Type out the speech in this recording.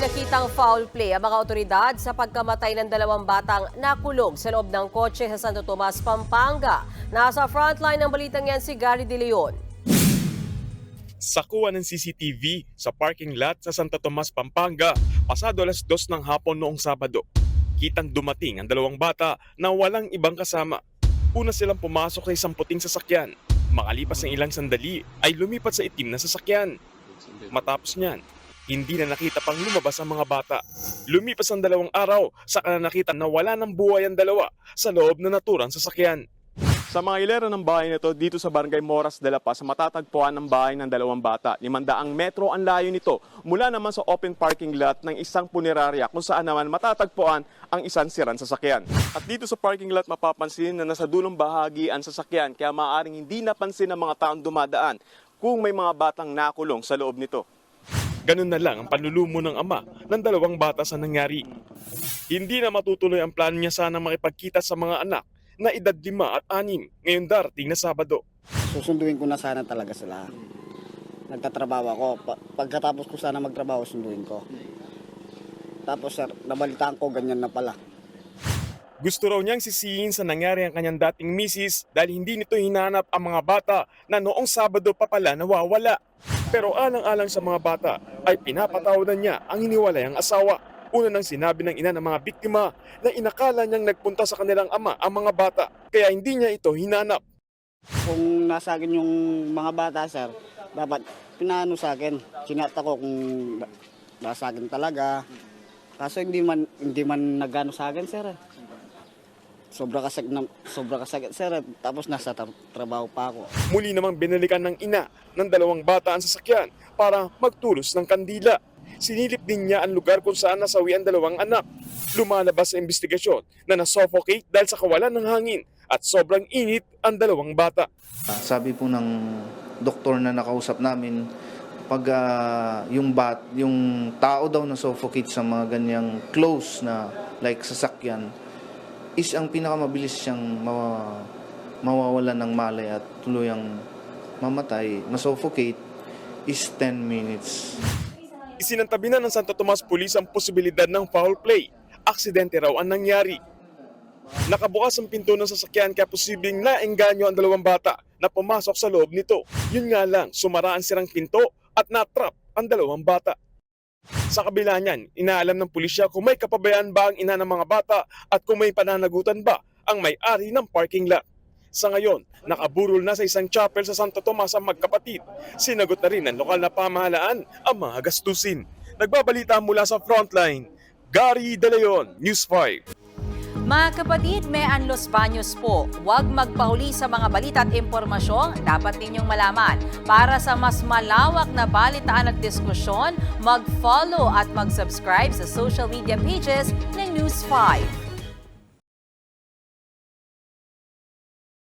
nakitang foul play ang mga otoridad sa pagkamatay ng dalawang batang nakulong sa loob ng kotse sa Santo Tomas, Pampanga. Nasa frontline ng balitang yan si Gary De Leon. Sakuha ng CCTV sa parking lot sa Santa Tomas, Pampanga, pasado alas dos ng hapon noong Sabado. Kitang dumating ang dalawang bata na walang ibang kasama. Una silang pumasok sa isang puting sasakyan. Makalipas ng ilang sandali ay lumipat sa itim na sasakyan. Matapos niyan, hindi na nakita pang lumabas ang mga bata. Lumipas ang dalawang araw, saka na nakita na wala ng buhay ang dalawa sa loob na naturang sasakyan. Sa mga ilera ng bahay nito dito sa Barangay Moras de la Paz, matatagpuan ang bahay ng dalawang bata. Limandaang metro ang layo nito mula naman sa open parking lot ng isang punerarya kung saan naman matatagpuan ang isang sirang sasakyan. At dito sa parking lot mapapansin na nasa dulong bahagi ang sasakyan kaya maaaring hindi napansin ng mga taong dumadaan kung may mga batang nakulong sa loob nito. Ganun na lang ang panlulumo ng ama ng dalawang bata sa nangyari. Hindi na matutuloy ang plano niya sana makipagkita sa mga anak na edad 5 at 6 ngayon darating na Sabado. susunduin ko na sana talaga sila. Nagtatrabaho ako. Pa- pagkatapos ko sana magtrabaho, sunduin ko. Tapos sir, nabalitaan ko ganyan na pala. Gusto raw niyang sisihin sa nangyari ang kanyang dating misis dahil hindi nito hinanap ang mga bata na noong Sabado pa pala nawawala. Pero alang-alang sa mga bata ay pinapatawadan niya ang hiniwalay ang asawa. Una nang sinabi ng ina ng mga biktima na inakala niyang nagpunta sa kanilang ama ang mga bata kaya hindi niya ito hinanap. Kung nasa akin yung mga bata sir, dapat pinano sa akin. Sinata ko kung na- nasa akin talaga. Kaso hindi man hindi man nagano sa akin sir. Sobra kasag na, sobra kasag sir. eh. Tapos nasa tra- trabaho pa ako. Muli namang binalikan ng ina ng dalawang bata ang sasakyan para magtulos ng kandila. Sinilip din niya ang lugar kung saan nasawi ang dalawang anak. Lumalabas sa investigasyon na nasuffocate dahil sa kawalan ng hangin at sobrang init ang dalawang bata. Ah, Sabi po ng doktor na nakausap namin, pag ah, yung bat, yung tao daw na suffocate sa mga ganyang close na like sasakyan, is ang pinakamabilis siyang mawa, mawawalan ng malay at tuluyang mamatay, masuffocate is 10 minutes. Isinantabi na ng Santo Tomas Police ang posibilidad ng foul play. Aksidente raw ang nangyari. Nakabukas ang pinto ng sasakyan kaya posibleng naengganyo ang dalawang bata na pumasok sa loob nito. Yun nga lang, sumara ang sirang pinto at natrap ang dalawang bata. Sa kabila niyan, inaalam ng pulisya kung may kapabayaan ba ang ina ng mga bata at kung may pananagutan ba ang may-ari ng parking lot. Sa ngayon, nakaburol na sa isang chapel sa Santo Tomas ang magkapatid. Sinagot na rin ng lokal na pamahalaan ang mga gastusin. Nagbabalita mula sa frontline, Gary De Leon, News 5. Mga kapatid, may Anlos Baños po. Huwag magpahuli sa mga balita at impormasyong dapat ninyong malaman. Para sa mas malawak na balitaan at diskusyon, mag-follow at mag-subscribe sa social media pages ng News 5.